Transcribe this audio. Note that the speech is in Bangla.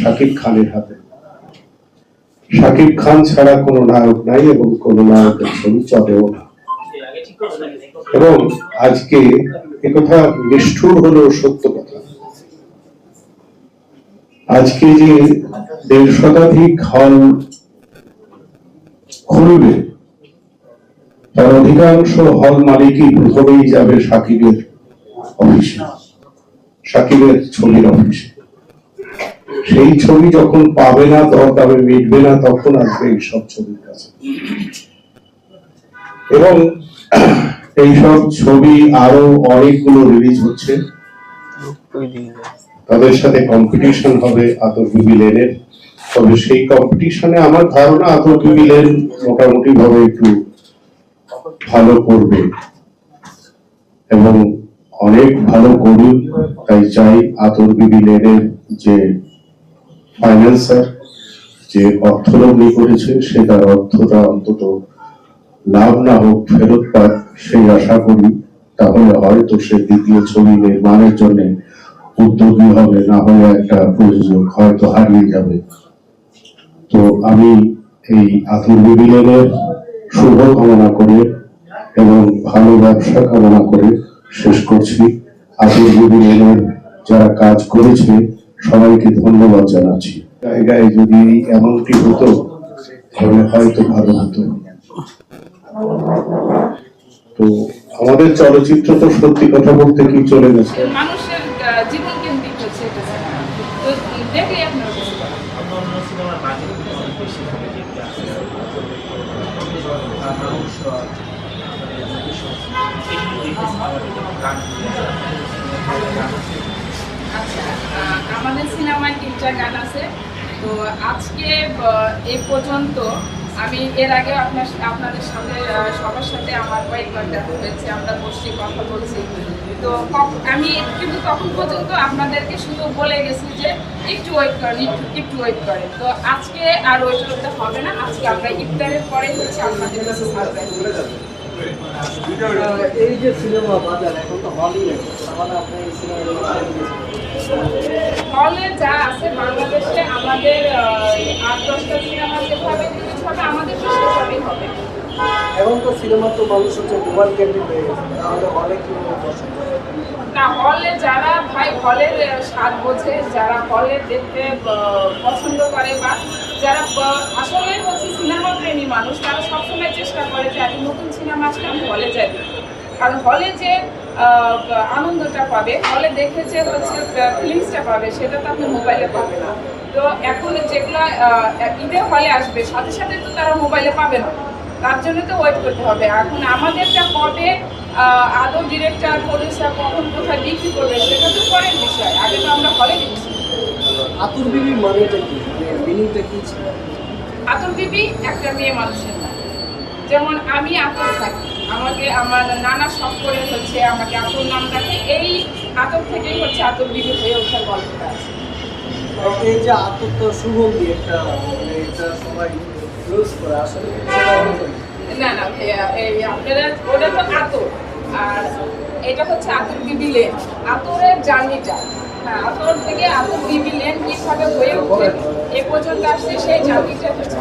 শাকিব খানের হাতে। শাকিব খান ছাড়া কোনো নায়ক নাই এবং কোনো নায়কের ছবি চলেও না। এবং আজকে একথা নিষ্ঠুর হলেও সত্য কথা। আজকে যে দেড় শতাধিক হল খুলবে, তার অধিকাংশ হল মালিকই প্রথমেই যাবে সাকিবের অফিসে সাকিবের ছবির অফিসে। সেই ছবি যখন পাবে না দর দামে মিটবে না, তখন আসবে এইসব ছবির কাছে। এবং এইসব ছবি আরও অনেকগুলো রিলিজ হচ্ছে। তাদের সাথে কম্পিটিশন হবে আতর লেনের। তবে সেই কম্পিটিশনে আমার ধারণা আতর লেন মোটামুটি ভাবে একটু ভালো করবে। এবং অনেক ভালো করুন তাই চাই আতর বিবি লেনের যে ফাইন্যান্সার যে অর্থ লগ্নি করেছে সে তার অর্থটা অন্তত লাভ না হোক, ফেরত পাক, সেই আশা করি। তাহলে হয়তো সে দ্বিতীয় ছবি নির্মাণের জন্য উদ্যোগী হবে না হলে একটা প্রযোজক হয়তো হারিয়ে যাবে। তো আমি এই আতুর বিবিলেনের শুভ কামনা করে এবং ভালো ব্যবসা কামনা করে শেষ করছি। আতুর বিবিলেনের যারা কাজ করেছে সবাইকে ধন্যবাদ জানাচ্ছি। জায়গায় যদি এমনটি হতো তাহলে হয়তো ভালো হতো। তো আমাদের চলচ্চিত্র তো সত্যি কথা বলতে কি চলে গেছে? আচ্ছা। আমাদের সিনেমায় তিনটা গান আছে। তো আজকে এ পর্যন্ত আমি এর আগে আপনার আপনাদের সাথে সবার সাথে আমার কয়েকবার দেখা হয়েছে, আমরা বসছি, কথা বলছি। তো আমি কিন্তু তখন পর্যন্ত আপনাদেরকে শুধু বলে গেছি যে একটু ওয়েট করেন, একটু একটু ওয়েট করেন। তো আজকে আর ওয়েট করতে হবে না, আজকে আমরা ইফতারের পরে হচ্ছে আপনাদের কাছে এই যে সিনেমা বাজার, এখন তো হলই নেই। তাহলে আপনি এই সিনেমা হলে যা আছে বাংলাদেশে আমাদের আট দশটা সিনেমা যেভাবে রিলিজ হবে আমাদের সেভাবেই হবে। এখন তো সিনেমা তো মানুষ হচ্ছে মোবাইল কেন্দ্রিক হয়ে গেছে তাহলে হলে কীভাবে দর্শক না হলে যারা ভাই হলের স্বাদ বোঝে যারা হলে দেখতে পছন্দ করে বা যারা আসলে হচ্ছে সিনেমা প্রেমী মানুষ তারা সবসময় চেষ্টা করে যে আমি নতুন সিনেমা আসলে আমি হলে যাই। কারণ হলে যে আনন্দটা পাবে হলে দেখে যে হচ্ছে ফিলিংসটা পাবে সেটা তো আপনি মোবাইলে পাবে না। তো এখন যেগুলো ঈদে হলে আসবে সাথে সাথে তো তারা মোবাইলে পাবে না। তার জন্য তো ওয়েট করতে হবে। এখন আমাদেরটা কবে আদৌ ডিরেক্টর প্রডিউসার কখন কোথায় বিক্রি করবে সেটা তো পরের বিষয়। আগে তো আমরা হলে দিচ্ছি আতুর বিবি মানেটা কি? মিনিংটা কি ছিল? আতর বিবি একটা মেয়ে মানুষের যেমন আমি আতর থাকি। আমাকে আমার নানা শখ করে হচ্ছে আমাকে আতর নাম রাখে এই আতর থেকেই হচ্ছে আতর বিবি হয়ে ওঠার গল্পটা আছে। এই যে আতুর তো সুগন্ধি একটা মানে এটা সবাই ইউজ করে আসলে না। না না ভাইয়া, এই আপনারা ওটা তো আতর। আর এটা হচ্ছে আতর বিবি লেন আতরের জার্নিটা। হ্যাঁ আতর থেকে আতর বিবি লেন কীভাবে হয়ে ওঠে এ পর্যন্ত আসছে সেই জার্নিটা হচ্ছে